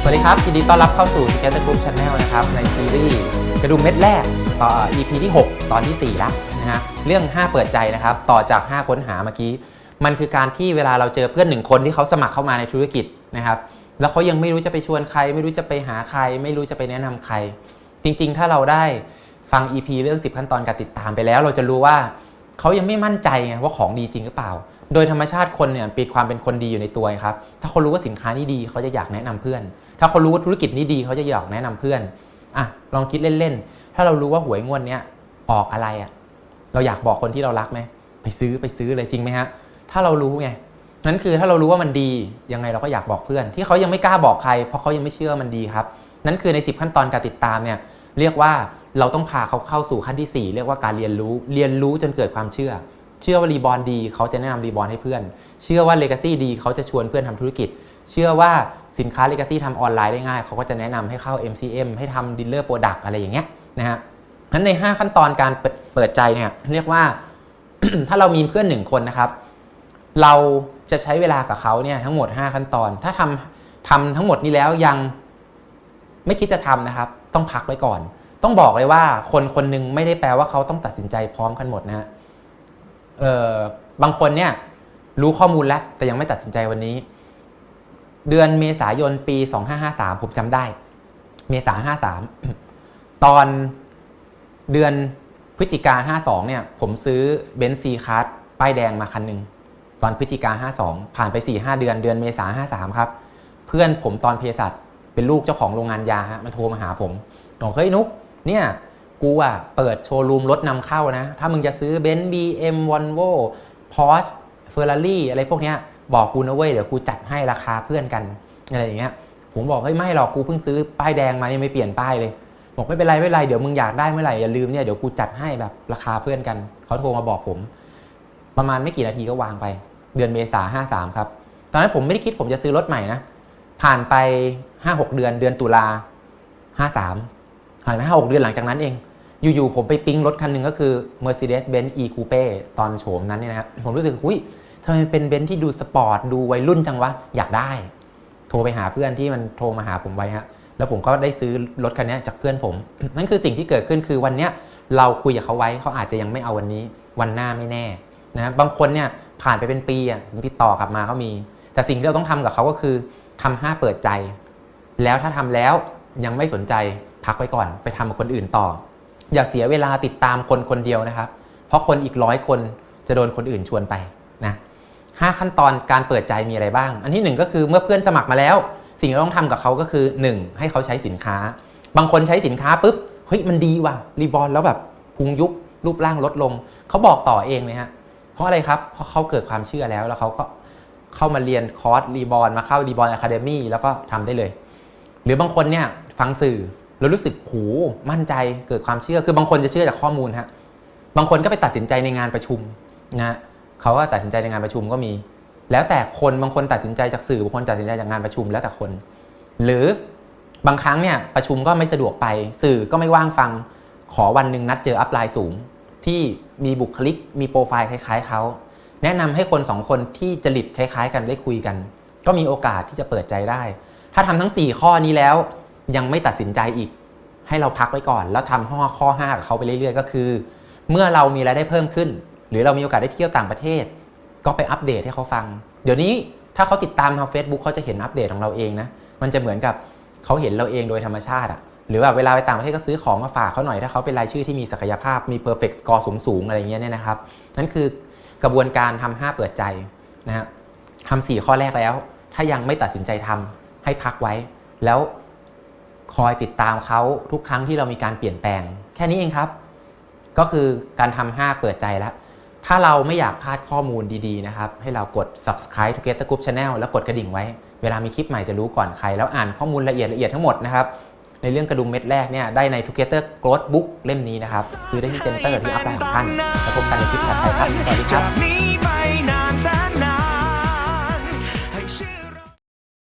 สวัสดีครับยินดีต้อนรับเข้าสู่ s k e t Group Channel นะครับในซีรีส์กระดุมเม็ดแรกต่อ EP ที่ 6 ตอนที่ 4 แล้วนะฮะเรื่อง 5 เปิดใจนะครับ ต่อจาก 5 ค้นหาเมื่อกี้ มันคือการที่เวลาเราเจอเพื่อนหนึ่งคนที่เขาสมัครเข้ามาในธุรกิจนะครับแล้วเขายังไม่รู้จะไปชวนใคร ไม่รู้จะไปหาใคร ไม่รู้จะไปแนะนำใคร จริงๆ ถ้าเราได้ฟัง EP เรื่อง 10 ขั้นตอนการติดตามไปแล้ว เราจะรู้ว่าเขายังไม่มั่นใจไงว่าของดีจริงหรือเปล่า โดยธรรมชาติคนเนี่ยปีความเป็นคนดีอยู่ในตัวครับ ถ้าเขารู้ว่าสินค้านี้ดีเขาจะอยากแนะนำเพื่อน ถ้าเขารู้ว่าธุรกิจนี้ดีเขาจะอยากแนะนำเพื่อนอะลองคิดเล่นๆ ถ้าเรารู้ว่าหวยงวดเนี้ยออกอะไรอะ เราอยากบอกคนที่เรารักไหมไปซื้อไปซื้อเลยจริงไหมฮะ ถ้าเรารู้ไงนั่นคือถ้าเรารู้ว่ามันดียังไงเราก็อยากบอกเพื่อน ที่เขายังไม่กล้าบอกใคร เพราะเขายังไม่เชื่อมันดีครับ นั่นคือใน 10 ขั้นตอนการติดตามเนี่ยเรียกว่าเราต้องพาเขาเข้าสู่ขั้นที่ 4 เรียกว่าการเรียนรู้ เรียนรู้จนเกิดความเชื่อ ชื่อว่ารีบอลดีเขาจะแนะนำรีบอลให้เพื่อน เชื่อว่าเลกาซี่ดีเขาจะชวนเพื่อนทำธุรกิจ เชื่อว่าสินค้าเลกาซี่ทำออนไลน์ได้ง่าย เขาก็จะแนะนำให้เข้า MCM ให้ทำดีลเลอร์โปรดักอะไรอย่างเงี้ยนะฮะนั้นใน 5 ขั้นตอนการเปิดปดใจเนี่ยเรียกว่าถ้าเรามีเพื่อนหนึ่งคนนะครับ เราจะใช้เวลากับเขาเนี่ยทั้งหมด 5 ขั้นตอน ถ้าทำทำทั้งหมดนี้แล้วยังไม่คิดจะทำนะครับ ต้องพักไว้ก่อน ต้องบอกเลยว่าคนคนหนึงไม่ได้แปลว่าเขาต้องตัดสินใจพร้อมกันหมดนะฮะ เอ่อบางคนเนี่ยรู้ข้อมูลแล้ว แต่ยังไม่ตัดสินใจวันนี้ เดือนเมษายนปี 2553 ผมจำได้ เมษา53 ตอนเดือนพฤศจิกา52 เนี่ย ผมซื้อเบนซ์ซีคัสป้ายแดงมาคันหนึ่งตอนพฤศจิกา52 ผ่านไป 4-5 เดือนเดือนเมษา53 ครับ เพื่อนผมตอนเภสัชเป็นลูกเจ้าของโรงงานยาฮะมันโทรมาหาผมบอกเฮ้ยนุกเนี่ย กูอะเปิดโชว์รูมรถนำเข้านะ ถ้ามึงจะซื้อเบนซ์บีเอ็มวอลโว่พอร์ชเฟอร์รารี่อะไรพวกเนี้ยบอกกูนะเว้ย เดี๋ยวกูจัดให้ราคาเพื่อนกัน อะไรอย่างเงี้ยผมบอกเฮ้ยไม่หรอกกูเพิ่งซื้อป้ายแดงมายังไม่เปลี่ยนป้ายเลย บอกไม่เป็นไรไม่เป็นไรเดี๋ยวมึงอยากได้เมื่อไหร่อย่าลืมเนี่ยเดี๋ยวกูจัดให้แบบราคาเพื่อนกันเขาโทรมาบอกผม ประมาณไม่กี่นาทีก็วางไป เดือนเมษาห้าสามครับตอนนั้นผมไม่ได้คิดผมจะซื้อรถใหม่นะผ่านไปห้าหกเดือนเดือนตุลาห้าสาม ผ่านไปห้าหกเดือนหลังจากนั้นเอง อยู่ๆผมไปปิ๊งรถคันหนึ่งก็คือ Mercedes-Benz E-Coupe ตอนโฉมนั้นเนี่ยนะครับผมรู้สึกอุ้ยทำไมเป็นเบนซ์ที่ดูสปอร์ตดูวัยรุ่นจังวะ อยากได้ โทรไปหาเพื่อนที่มันโทรมาหาผมไว้ฮะแล้วผมก็ได้ซื้อรถคันนี้จากเพื่อนผม นั่นคือสิ่งที่เกิดขึ้นคือวันเนี้ยเราคุยกับเขาไว้เขาอาจจะยังไม่เอาวันนี้ วันหน้าไม่แน่นะบางคนเนี่ยผ่านไปเป็นปีอะติดต่อกลับมาเขามี แต่สิ่งที่เราต้องทำกับเขาก็คือทำห้าเปิดใจ แล้วถ้าทำแล้วยังไม่สนใจ พักไว้ก่อนไปทำกับคนอื่นต่อ อย่าเสียเวลาติดตามคนคนเดียวนะครับ เพราะคนอีกร้อยคนจะโดนคนอื่นชวนไปนะห้าขั้นตอนการเปิดใจมีอะไรบ้าง อันที่หนึ่งก็คือเมื่อเพื่อนสมัครมาแล้ว สิ่งที่ต้องทำกับเขาก็คือ 1. ให้เขาใช้สินค้า บางคนใช้สินค้าปุ๊บเฮ้ยมันดีว่ะรีบอลแล้วแบบพุงยุบรูปร่างลดลง เขาบอกต่อเองเลยฮะเพราะอะไรครับเพราะเขาเกิดความเชื่อแล้วแล้วเขาก็เข้ามาเรียนคอร์สรีบอลมาเข้ารีบอลอะคาเดมี่แล้วก็ทำได้เลย หรือบางคนเนี่ยฟังสื่อ แล้วรู้สึกโหมั่นใจเกิดความเชื่อคือบางคนจะเชื่อจากข้อมูลฮะบางคนก็ไปตัดสินใจในงานประชุมนะฮะเขาก็ตัดสินใจในงานประชุมก็มี แล้วแต่คนบางคนตัดสินใจจากสื่อบางคนตัดสินใจจากงานประชุมแล้วแต่คน หรือบางครั้งเนี่ยประชุมก็ไม่สะดวกไป สื่อก็ไม่ว่างฟังขอวันหนึ่งนัดเจออัพไลน์สูง ที่มีบุคลิกมีโปรไฟล์คล้าย ๆเขาแนะนำให้คนสองคนที่จริตคล้าย ๆ กันได้คุยกัน ก็มีโอกาสที่จะเปิดใจได้ ถ้าทำทั้ง 4 ข้อนี้แล้ว ยังไม่ตัดสินใจอีก ให้เราพักไว้ก่อน แล้วทำข้อข้อ5กับเขาไปเรื่อยๆ ก็คือ เมื่อเรามีรายได้เพิ่มขึ้น หรือเรามีโอกาสได้เที่ยวต่างประเทศ ก็ไปอัปเดตให้เขาฟัง เดี๋ยวนี้ถ้าเขาติดตามทาง Facebook เขาจะเห็นอัปเดตของเราเองนะมันจะเหมือนกับเขาเห็นเราเองโดยธรรมชาติอะหรือแบบเวลาไปต่างประเทศก็ซื้อของมาฝากเขาหน่อยถ้าเขาเป็นรายชื่อที่มีศักยภาพมี perfect score สูงๆอะไรเงี้ยเนี่ยนะครับนั่นคือกระบวนการทำ5เปิดใจนะฮะทำสี่ข้อแรกแล้ว ถ้ายังไม่ตัดสินใจทำให้พักไว้ แล้ว คอยติดตามเขาทุกครั้งที่เรามีการเปลี่ยนแปลง แค่นี้เองครับ ก็คือการทำ5เปิดใจแล้ว ถ้าเราไม่อยากพลาดข้อมูลดีๆนะครับ ให้เรากด subscribe to get the group channel แล้วกดกระดิ่งไว้ เวลามีคลิปใหม่จะรู้ก่อนใคร แล้วอ่านข้อมูลละเอียดละเอียดทั้งหมดนะครับในเรื่องกระดุมเม็ดแรกเนี่ยได้ใน Together Growth Book เล่มนี้นะครับ คือได้ที่เซ็นเตอร์ที่อัพไลน์ของท่านแล้วพบกันในคลิปถัดไปครับ สวัสดีครับ